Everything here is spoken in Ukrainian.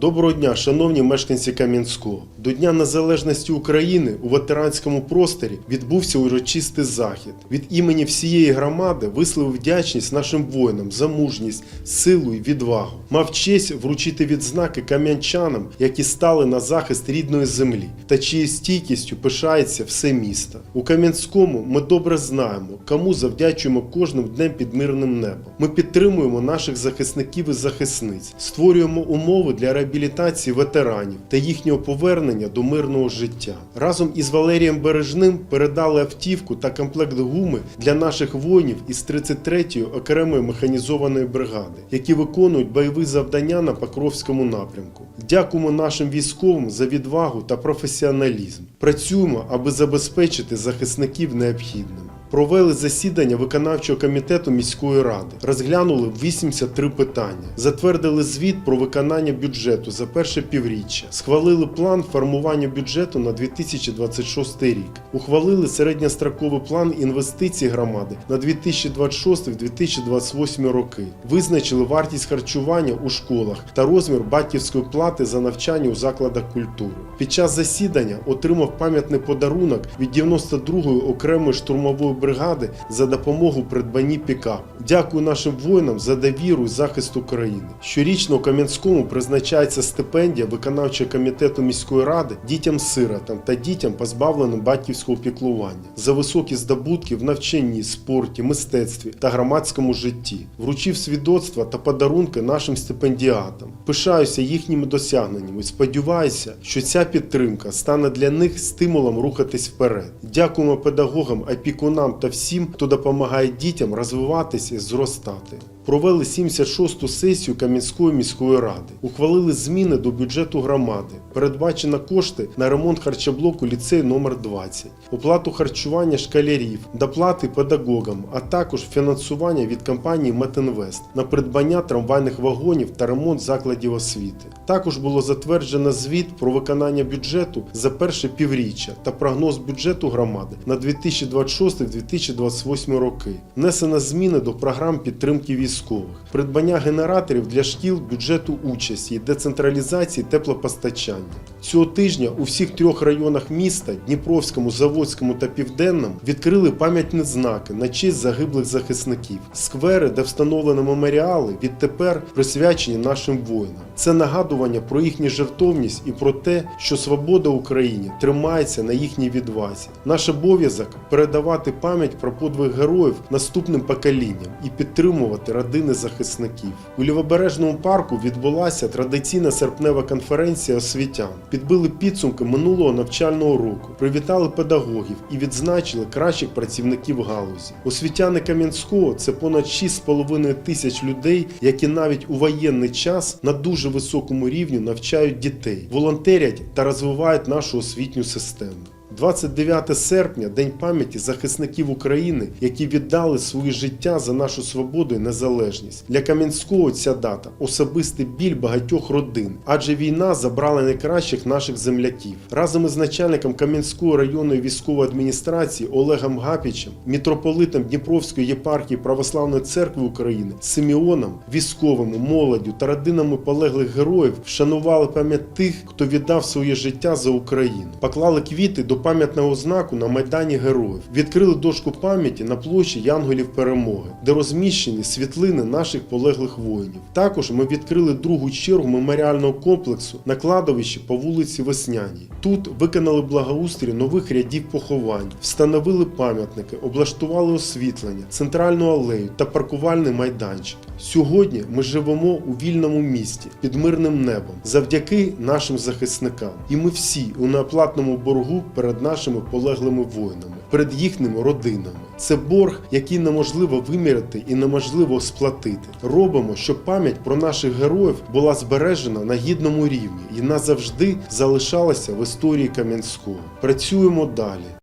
Доброго дня, шановні мешканці Кам'янського. До Дня Незалежності України у ветеранському просторі відбувся урочистий захід. Від імені всієї громади висловив вдячність нашим воїнам за мужність, силу і відвагу. Мав честь вручити відзнаки кам'янчанам, які стали на захист рідної землі, та чиєю стійкістю пишається все місто. У Кам'янському ми добре знаємо, кому завдячуємо кожним днем під мирним небом. Ми підтримуємо наших захисників і захисниць, створюємо умови для реабілітації ветеранів та їхнього повернення до мирного життя. Разом із Валерієм Бережним передали автівку та комплект гуми для наших воїнів із 33-ї окремої механізованої бригади, які виконують бойові завдання на Покровському напрямку. Дякуємо нашим військовим за відвагу та професіоналізм. Працюємо, аби забезпечити захисників необхідним. Провели засідання виконавчого комітету міської ради, розглянули 83 питання, затвердили звіт про виконання бюджету за перше півріччя, схвалили план формування бюджету на 2026 рік, ухвалили середньостроковий план інвестицій громади на 2026-2028 роки, визначили вартість харчування у школах та розмір батьківської плати за навчання у закладах культури. Під час засідання отримав пам'ятний подарунок від 92-ї окремої штурмової бригади за допомогу придбанні пікапу. Дякую нашим воїнам за довіру і захист України. Щорічно у Кам'янському призначається стипендія виконавчого комітету міської ради дітям-сиротам та дітям, позбавленим батьківського піклування за високі здобутки в навчанні, спорті, мистецтві та громадському житті. Вручив свідоцтва та подарунки нашим стипендіатам. Пишаюся їхніми досягненнями сподіваюся, що ця підтримка стане для них стимулом рухатись вперед. Дякуємо педагогам, опікунам та всім, хто допомагає дітям розвиватися і зростати. Провели 76-ту сесію Кам'янської міської ради. Ухвалили зміни до бюджету громади. Передбачено кошти на ремонт харчоблоку ліцею номер 20, оплату харчування школярів, доплати педагогам, а також фінансування від компанії Метинвест на придбання трамвайних вагонів та ремонт закладів освіти. Також було затверджено звіт про виконання бюджету за перше півріччя та прогноз бюджету громади на 2026-2028 роки. Внесено зміни до програм підтримки військових, придбання генераторів для шкіл бюджету участі, децентралізації теплопостачання. Цього тижня у всіх трьох районах міста Дніпровському, Заводському та Південному відкрили пам'ятні знаки на честь загиблих захисників, сквери, де встановлені меморіали, відтепер присвячені нашим воїнам. Це нагадування про їхню жертовність і про те, що свобода Україні тримається на їхній відвазі. Наш обов'язок передавати пам'ять про подвиг героїв наступним поколінням і підтримувати родини захисників. У лівобережному парку відбулася традиційна серпнева конференція освітян. Підбили підсумки минулого навчального року, привітали педагогів і відзначили кращих працівників галузі. Освітяни Кам'янського це понад 6,5 тисяч людей, які навіть у воєнний час на дуже високому рівні навчають дітей, волонтерять та розвивають нашу освітню систему. 29 серпня День пам'яті захисників України, які віддали свої життя за нашу свободу і незалежність. Для Кам'янського ця дата особистий біль багатьох родин, адже війна забрала найкращих наших земляків. Разом із начальником Кам'янської районної військової адміністрації Олегом Гапічем, мітрополитом Дніпровської єпархії Православної церкви України, Симеоном, військовими, молоддю та родинами полеглих героїв вшанували пам'ять тих, хто віддав своє життя за Україну, поклали квіти до пам'ятного знаку на Майдані Героїв, відкрили дошку пам'яті на площі Янголів Перемоги, де розміщені світлини наших полеглих воїнів. Також ми відкрили другу чергу меморіального комплексу на кладовищі по вулиці Весняній. Тут виконали благоустрій нових рядів поховань, встановили пам'ятники, облаштували освітлення, центральну алею та паркувальний майданчик. Сьогодні ми живемо у вільному місті під мирним небом завдяки нашим захисникам. І ми всі у неоплатному боргу нашими полеглими воїнами, перед їхніми родинами. Це борг, який неможливо виміряти і неможливо сплатити. Робимо, щоб пам'ять про наших героїв була збережена на гідному рівні і назавжди залишалася в історії Кам'янського. Працюємо далі.